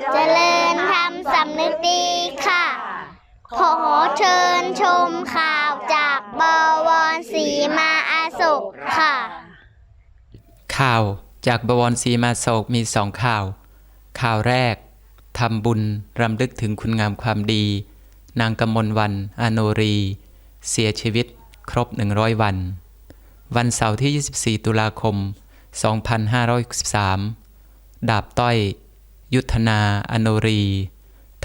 เจริญธรรมสำนึกดีค่ะ ขอเชิญชมข่าวจากบวรศรีมาอาสุขค่ะ ข่าวจากบวรศรีมาโศกมีสองข่าว ข่าวแรกทำบุญรำลึกถึงคุณงามความดี นางกมลวันอโนรี เสียชีวิตครบ 100 วัน วันเสาร์ที่ 24 ตุลาคม 2563 ดาบต้อย ยุทธนา อโนรี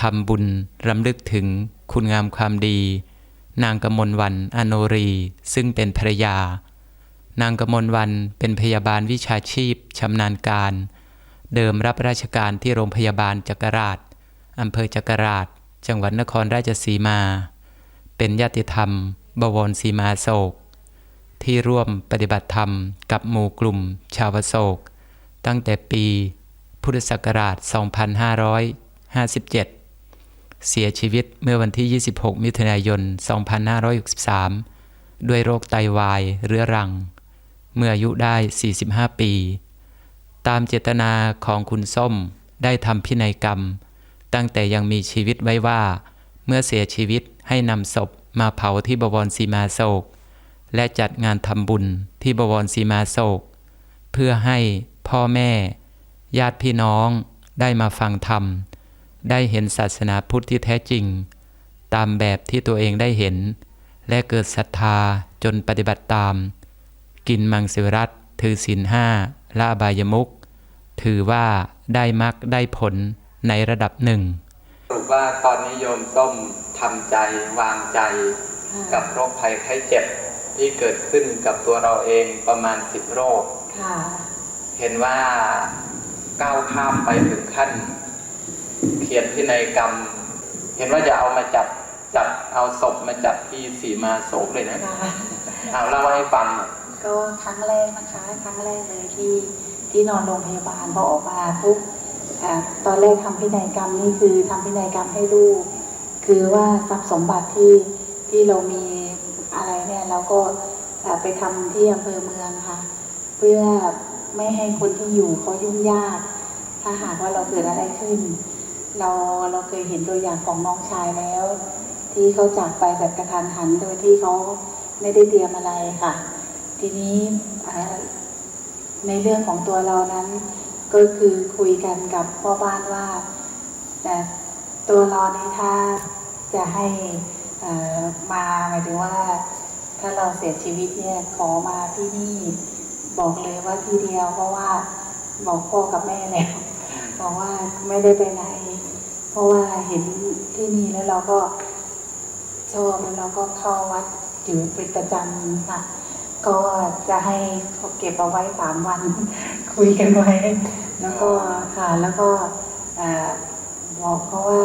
ทำบุญรำลึกถึงคุณงามความดี นางกมลวันอโนรี ซึ่งเป็นภรรยา นางกมลวันเป็นพยาบาลวิชาชีพชำนาญการ เดิมรับราชการที่โรงพยาบาลจักราชอำเภอจักราช จังหวัดนครราชสีมา เป็นญาติธรรม บวรสีมาโศก ที่ร่วมปฏิบัติธรรมกับหมู่กลุ่ม ชาวโศก ตั้งแต่ปี พุทธศักราช 2557 เสียชีวิตเมื่อวันที่ 26 มิถุนายน 2563 ด้วยโรคไตวายเรื้อรัง เมื่ออายุได้ 45 ปี ตามเจตนาของคุณส้มได้ทำพินัยกรรม ตั้งแต่ยังมีชีวิตไว้ว่า เมื่อเสียชีวิตให้นำศพมาเผาที่บวรสีมาโศก และจัดงานทำบุญที่บวรสีมาโศก เพื่อให้พ่อแม่ ญาติพี่น้องได้มาฟังธรรม ได้เห็นศาสนาพุทธที่แท้จริง ตามแบบที่ตัวเองได้เห็น และเกิดศรัทธาจนปฏิบัติตาม กินมังสวิรัตถือศีลห้าละอบายมุก ถือว่าได้มรรคได้ผลในระดับหนึ่งสรุปว่าตอนนี้โยมส้มทำใจวางใจ กับโรคภัยไข้เจ็บที่เกิดขึ้นกับตัวเราเองประมาณสิบโรคค่ะเห็นว่า ก้าวข้ามไปถึงขั้น เขียนพินัยกรรม เห็นว่าจะเอามาจัดจัดเอาศพมาจัดที่สีมาโศกเลยนะค่ะเอาเล่าให้ฟังหน่อยก็ครั้งแรกนะคะครั้งแรกเลยที่ที่นอนโรงพยาบาลพอออกมาปุ๊บอ่าตอนแรกทำพินัยกรรมนี่คือทำพินัยกรรมให้ลูก คือว่าทรัพย์สมบัติที่ที่เรามีอะไรเนี่ยเราก็อ่าไปทำที่อำเภอเมืองค่ะ เพื่อ ไม่ให้คนที่อยู่เขายุ่งยาก ถ้าหากว่าเราเกิดอะไรขึ้น เราเราเคยเห็นตัวอย่างของน้องชายแล้ว ที่เขาจากไปแบบกระทันหันโดยที่เขาไม่ได้เตรียมอะไรค่ะ ทีนี้ในเรื่องของตัวเรานั้น ก็คือคุยกันกับพ่อบ้านว่าแต่ตัวเรานี้ถ้าจะให้อ่อมาหมายถึงว่า ถ้าเราเสียชีวิตเนี่ยขอมาที่นี่ บอกเลยว่าทีเดียว เพราะว่าบอกพ่อกับแม่แล้วบอกว่าไม่ได้ไปไหน เพราะว่าเห็นที่นี่แล้วเราก็ชอบแล้วเราก็เข้าวัดอยู่เป็นประจำค่ะก็จะให้เขาเก็บเอาไว้สามวัน คุยกันไว้ แล้วก็ค่ะแล้วก็เอ่อบอกเขาว่า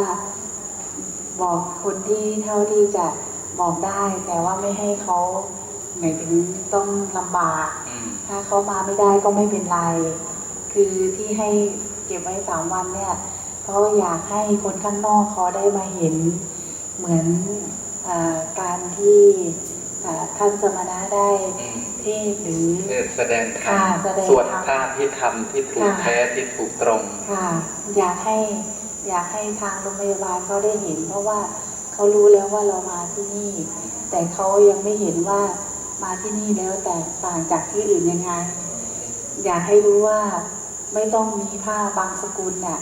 บอกคนที่เท่าที่จะบอกได้ แต่ว่าไม่ให้เขาหมายถึงต้องลำบากอืม ถ้าเขามาไม่ได้ก็ไม่เป็นไร คือที่ให้เก็บไว้สามวันเนี่ย เพราะอยากให้คนข้างนอกเขาได้มาเห็น เหมือนอาการที่อ่าท่านสมณะได้อืมเทศหรือเทศแสดงธรรค่ะมแสดงธรรมสวดพระที่ทำที่ถูกค่ะแท้ที่ถูกตรงค่ะอยากให้อยากให้ทางโรงพยาบาลเขาได้เห็น เพราะว่าเขารู้แล้วว่าเรามาที่นี่ แต่เขายังไม่เห็นว่า มาที่นี่แล้วแตกต่างจากที่อื่นยังไง อยากให้รู้ว่าไม่ต้องมีผ้าบางสกุลน่ะ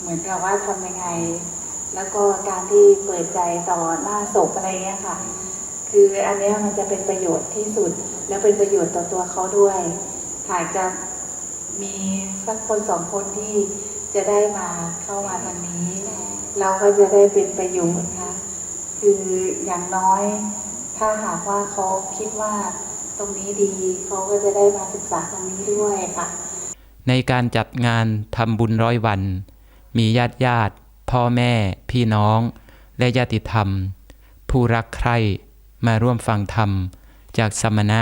เหมือนกับว่าทำยังไง แล้วก็การที่เปิดใจต่อหน้าศพอะไรเงี้ยค่ะ คืออันนี้มันจะเป็นประโยชน์ที่สุด แล้วเป็นประโยชน์ต่อตัวเขาด้วยหากจะมีสักคนสองคนที่จะได้มาเข้ามาทางนี้ เราก็จะได้เป็นประโยชน์ค่ะ คืออย่างน้อย ถ้าหากว่าเขาคิดว่าตรงนี้ดีเขาก็จะได้มาศึกษาตรงนี้ด้วยค่ะ ในการจัดงานทำบุญร้อยวัน มีญาติญาติ พ่อแม่ พี่น้อง และญาติธรรม ผู้รักใคร่มาร่วมฟังธรรม จากสมณะ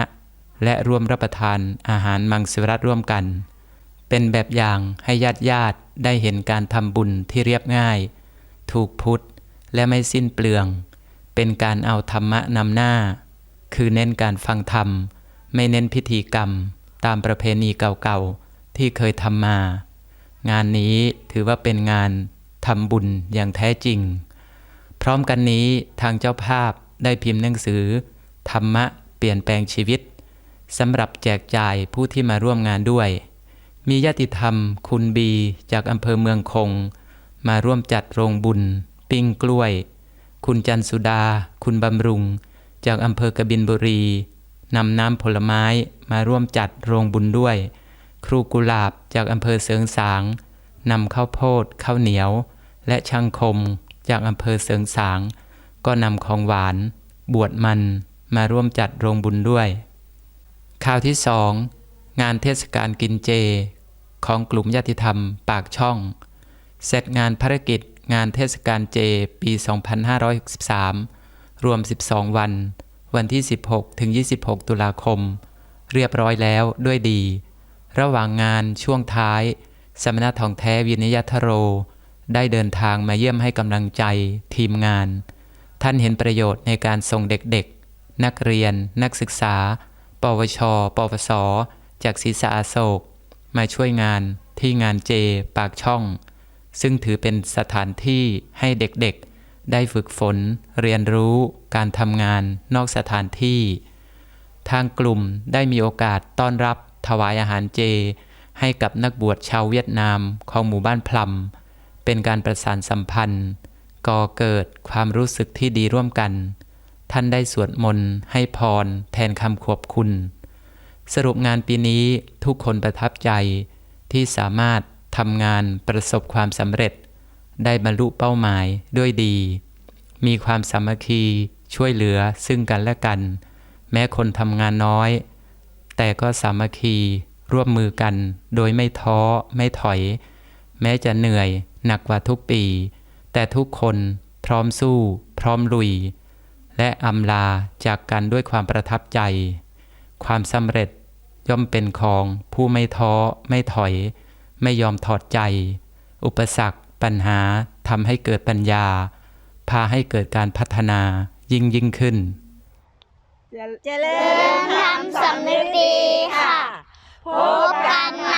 และร่วมรับประทานอาหารมังสวิรัตร่วมกัน เป็นแบบอย่างให้ญาติญาติได้เห็นการทำบุญที่เรียบง่าย ถูกพุทธและไม่สิ้นเปลือง เป็นการเอาธรรมะนำหน้า คือเน้นการฟังธรรม ไม่เน้นพิธีกรรม ตามประเพณีเก่าๆ ที่เคยทำมา งานนี้ถือว่าเป็นงานทำบุญอย่างแท้จริง พร้อมกันนี้ทางเจ้าภาพได้พิมพ์หนังสือ ธรรมะเปลี่ยนแปลงชีวิตสำหรับแจกจ่ายผู้ที่มาร่วมงานด้วย มีญาติธรรมคุณบีจากอำเภอเมืองคง มาร่วมจัดโรงบุญ ปิ้งกล้วย คุณจันสุดา คุณบำรุง จากอำเภอกบินบุรีนำน้ำผลไม้มาร่วมจัดโรงบุญด้วย ครูกุหลาบจากอำเภอเสริงสางนำข้าวโพดข้าวเหนียว และช่างคมจากอำเภอเสริงสาง ก็นำของหวาน บวชมันมาร่วมจัดโรงบุญด้วยข่าวที่สองงานเทศกาลกินเจ ของกลุ่มญาติธรรมปากช่อง เสร็จงานภารกิจ งานเทศกาลเจปี 2563 รวม 12 วัน วันที่ 16 ถึง 26 ตุลาคม เรียบร้อยแล้วด้วยดี ระหว่างงานช่วงท้าย สมณะทองแท้วินยทโร ได้เดินทางมาเยี่ยมให้กำลังใจทีมงาน ท่านเห็นประโยชน์ในการส่งเด็กๆ นักเรียน นักศึกษา ปวช ปวส จากศรีสะอาโศก มาช่วยงานที่งานเจปากช่อง ซึ่งถือเป็นสถานที่ให้เด็กๆ ได้ฝึกฝน เรียนรู้การทำงานนอกสถานที่ ทางกลุ่มได้มีโอกาสต้อนรับถวายอาหารเจ ให้กับนักบวชชาวเวียดนามของหมู่บ้านพลัมเป็นการประสานสัมพันธ์ ก่อเกิดความรู้สึกที่ดีร่วมกัน ท่านได้สวดมนต์ให้พรแทนคำขอบคุณ สรุปงานปีนี้ทุกคนประทับใจที่สามารถ ทำงานประสบความสำเร็จ ได้บรรลุเป้าหมายด้วยดี มีความสามัคคีช่วยเหลือซึ่งกันและกัน แม้คนทำงานน้อย แต่ก็สามัคคีร่วมมือกัน โดยไม่ท้อไม่ถอย แม้จะเหนื่อยหนักกว่าทุกปี แต่ทุกคนพร้อมสู้ พร้อมลุย และอำลาจากกันด้วยความประทับใจ ความสำเร็จย่อมเป็นของผู้ไม่ท้อไม่ถอย ไม่ยอมถอดใจ อุปสรรค ปัญหาทำให้เกิดปัญญา พาให้เกิดการพัฒนายิ่งยิ่งขึ้นจเจริญทำสำนึกดีค่ะ พบกันใหม่